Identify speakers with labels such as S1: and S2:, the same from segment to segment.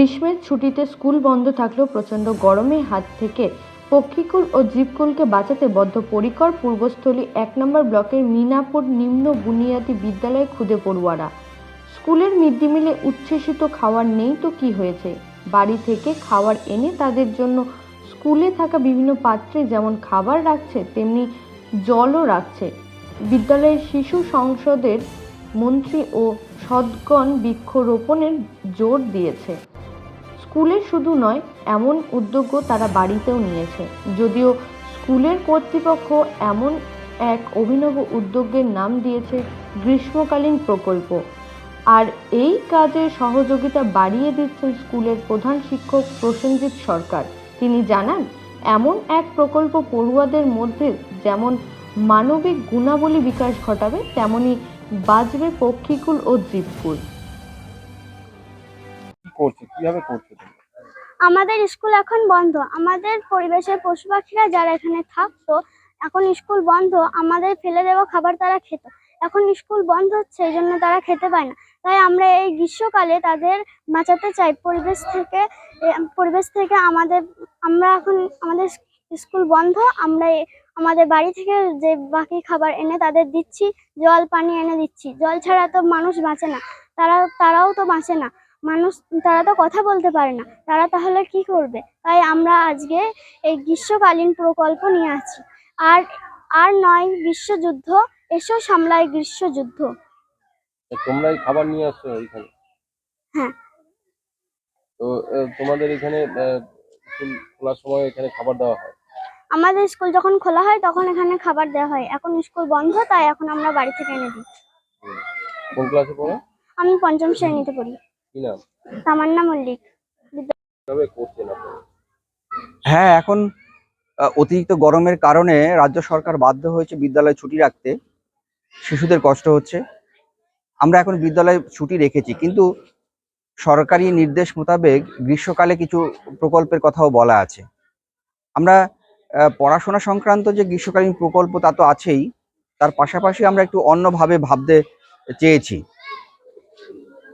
S1: গ্রীষ্মের ছুটিতে স্কুল বন্ধ থাকলেও প্রচণ্ড গরমের হাত থেকে পক্ষীকুল ও জীবকুলকে বাঁচাতে বদ্ধপরিকর পূর্বস্থলী এক নম্বর ব্লকের মিনাপুর নিম্ন বুনিয়াদী বিদ্যালয়ে খুদে পড়ুয়ারা। স্কুলের মিড ডে মিলে উচ্ছ্বসিত খাবার নেই তো কি হয়েছে? বাড়ি থেকে খাবার এনে তাদের জন্য স্কুলে থাকা বিভিন্ন পাত্রে যেমন খাবার রাখছে, তেমনি জলও রাখছে। বিদ্যালয়ের শিশু সংসদের মন্ত্রী ও সদগণ বৃক্ষরোপণের জোর দিয়েছে। স্কুলে শুধু নয়, এমন উদ্যোগও তারা বাড়িতেও নিয়েছে। যদিও স্কুলের কর্তৃপক্ষ এমন এক অভিনব উদ্যোগের নাম দিয়েছে, গ্রীষ্মকালীন প্রকল্প। আর এই কাজে সহযোগিতা বাড়িয়ে দিচ্ছেন স্কুলের প্রধান শিক্ষক প্রসেনজিৎ সরকার। তিনি জানান, এমন এক প্রকল্প পড়ুয়াদের মধ্যে যেমন মানবিক গুণাবলী বিকাশ ঘটাবে, তেমনি বাজবে পক্ষীকুল ও
S2: কি করছে? কীভাবে করছে
S3: আমাদের স্কুল এখন বন্ধ। আমাদের পরিবেশের পশু পাখিরা যারা এখানে থাকতো, এখন স্কুল বন্ধ। আমাদের ফেলে দেওয়া খাবার তারা খেত। এখন স্কুল বন্ধ হচ্ছে এই জন্য তারা খেতে পায় না। তাই আমরা এই গ্রীষ্মকালে তাদের বাঁচাতে চাই। পরিবেশ থেকে পরিবেশ থেকে আমাদের, আমরা এখন, আমাদের স্কুল বন্ধ। আমরা আমাদের বাড়ি থেকে যে বাকি খাবার এনে তাদের দিচ্ছি, জল, পানি এনে দিচ্ছি। জল ছাড়া তো মানুষ বাঁচে না। তারা, তারাও তো বাঁচে না। মানুষ তারা তো কথা বলতে পারে না। তারা তাহলে কি করবে? তাই আমরা আজকে এই গ্রীষ্মকালীন প্রকল্প নিয়ে আছি। আর আর নয় বিশ্বযুদ্ধ। এসো সামলায় গ্রীষ্মযুদ্ধ।
S2: তোমরাই খাবার নিয়ে আসছো এখানে?
S3: হ্যাঁ।
S2: তো তোমাদের এখানে খোলার সময় এখানে খাবার দেওয়া হয়?
S3: আমাদের স্কুল যখন খোলা হয় তখন এখানে খাবার দেওয়া হয়। এখন স্কুল বন্ধ তাই এখন আমরা বাড়ি থেকে এনে দিই।
S2: কোন ক্লাসে পড়ো?
S3: আমি পঞ্চম শ্রেণীতে পড়ি।
S2: কি নাম?
S3: তামান্না মল্লিক।
S2: কীভাবে করছেন আপনারা
S4: হ্যাঁ এখন অতিরিক্ত গরমের কারণে রাজ্য সরকার বাধ্য হয়েছে বিদ্যালয় ছুটি রাখতে। শিশুদের কষ্ট হচ্ছে। আমরা এখন বিদ্যালয়ে ছুটি রেখেছি কিন্তু সরকারি নির্দেশ মোতাবেক গ্রীষ্মকালে কিছু প্রকল্পের কথাও বলা আছে। আমরা পড়াশোনা সংক্রান্ত যে গ্রীষ্মকালীন প্রকল্প তা তো আছেই তার পাশাপাশি আমরা একটু অন্যভাবে ভাবতে চেয়েছি।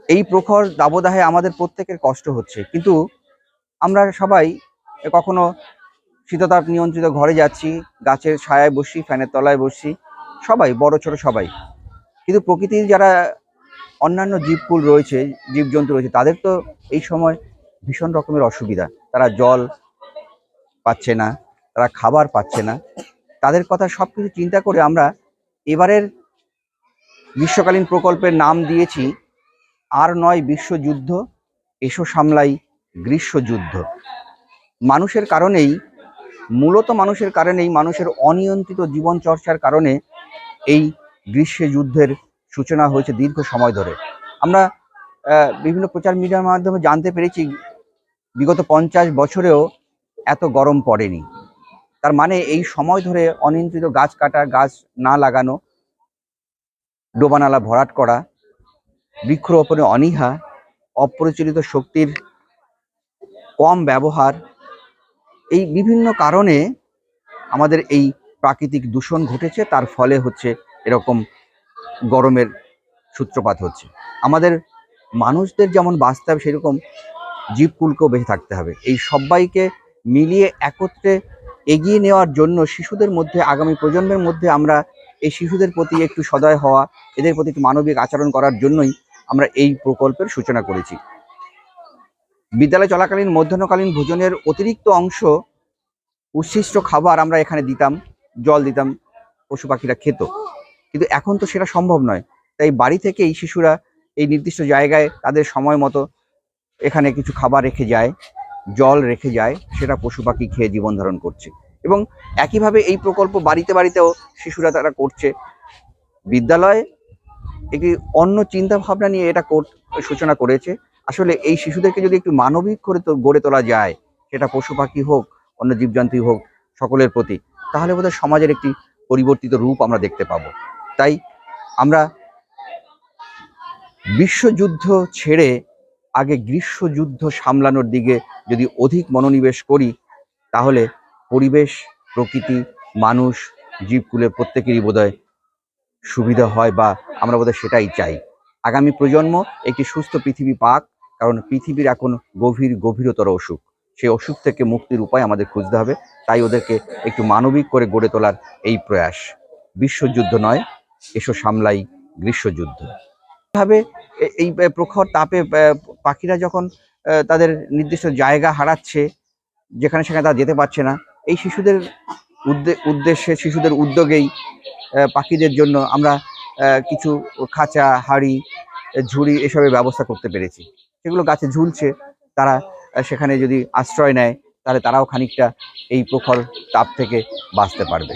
S4: এই প্রখর দাবদাহে আমাদের প্রত্যেকের কষ্ট হচ্ছে। কিন্তু আমরা সবাই কখনো শীততাপ নিয়ন্ত্রিত ঘরে যাচ্ছি, গাছের ছায়ায় বসি, ফ্যানের তলায় বসি, সবাই, বড়, ছোট সবাই। কিন্তু প্রকৃতির যারা অন্যান্য জীবকুল রয়েছে, জীবজন্তু রয়েছে, তাদের তো এই সময় ভীষণ রকমের অসুবিধা। তারা জল পাচ্ছে না, তারা খাবার পাচ্ছে না। তাদের কথা সব কিছু চিন্তা করে আমরা এবারের গ্রীষ্মকালীন প্রকল্পের নাম দিয়েছি আর নয় বিশ্বযুদ্ধ, এসো সামলাই গ্রীষ্মযুদ্ধ। মানুষের কারণেই, মূলত মানুষের কারণেই মানুষের অনিয়ন্ত্রিত জীবন চর্চার কারণে এই গ্রীষ্ম যুদ্ধের সূচনা হয়েছে দীর্ঘ সময় ধরে। আমরা বিভিন্ন প্রচার মিডিয়ার মাধ্যমে জানতে পেরেছি, বিগত পঞ্চাশ বছরেও এত গরম পড়েনি। তার মানে এই সময় ধরে অনিয়ন্ত্রিত গাছ কাটা, গাছ না লাগানো, ডোবানালা ভরাট করা বৃক্ষরোপণে অনীহা, অপ্রচলিত শক্তির কম ব্যবহার, এই বিভিন্ন কারণে আমাদের এই প্রাকৃতিক দূষণ ঘটেছে, তার ফলে হচ্ছে এরকম গরমের সূত্রপাত হচ্ছে। আমাদের মানুষদের যেমন বাঁচতে হবে, সেরকম জীবকুলকেও বেঁচে থাকতে হবে। এই সবাইকে মিলিয়ে একত্রে এগিয়ে নেওয়ার জন্য শিশুদের মধ্যে, আগামী প্রজন্মের মধ্যে আমরা এই শিশুদের প্রতি একটু সদয় হওয়া, এদের প্রতি একটু মানবিক আচরণ করার জন্যই আমরা এই প্রকল্পের সূচনা করেছি। বিদ্যালয় চলাকালীন, মধ্যাহ্নকালীন ভোজনের অতিরিক্ত অংশ, উচ্ছিষ্ট খাবার আমরা এখানে দিতাম, জল দিতাম, পশু পাখিরা খেত। কিন্তু এখন তো সেটা সম্ভব নয়। তাই বাড়ি থেকেই শিশুরা এই নির্দিষ্ট জায়গায় তাদের সময় মতো এখানে কিছু খাবার রেখে যায়, জল রেখে যায়, সেটা পশু পাখি খেয়ে জীবন ধারণ করছে। এবং একইভাবে এই প্রকল্প বাড়িতে বাড়িতেও শিশুরা তারা করছে। বিদ্যালয় একটি অন্য চিন্তা ভাবনা নিয়ে এটা সূচনা করেছে। আসলে এই শিশুদেরকে যদি একটু মানবিক করে তো গড়ে তোলা যায়, সেটা পশু পাখি হোক, অন্য জীবজন্তু হোক, সকলের প্রতি, তাহলে বোধহয় সমাজের একটি পরিবর্তিত রূপ আমরা দেখতে পাবো। তাই আমরা বিশ্বযুদ্ধ ছেড়ে আগে গ্রীষ্মযুদ্ধ সামলানোর দিকে যদি অধিক মনোনিবেশ করি, তাহলে পরিবেশ, প্রকৃতি, মানুষ, জীবকুলের প্রত্যেকেরই বোধহয় সুবিধা হয় বা আমরা বোধহয় সেটাই চাই। আগামী প্রজন্ম একটি সুস্থ পৃথিবী পাক, কারণ পৃথিবীর এখন গভীর গভীরতর অসুখ। সেই অসুখ থেকে মুক্তির উপায় আমাদের খুঁজতে হবে, তাই ওদেরকে একটু মানবিক করে গড়ে তোলার এই প্রয়াস। বিশ্বযুদ্ধ নয়, এসো সামলাই গ্রীষ্মযুদ্ধ। ভাবে এই প্রখর তাপে পাখিরা যখন তাদের নির্দিষ্ট জায়গা হারাচ্ছে, যেখানে সেখানে তারা যেতে পারছে না, এই শিশুদের উদ্দেশ্যে শিশুদের উদ্যোগেই পাখিদের জন্য আমরা কিছু খাঁচা, হাড়ি, ঝুড়ি এসবের ব্যবস্থা করতে পেরেছি। সেগুলো গাছে ঝুলছে, তারা সেখানে যদি আশ্রয় নেয়, তাহলে তারাও খানিকটা এই প্রখর তাপ থেকে বাঁচতে পারবে।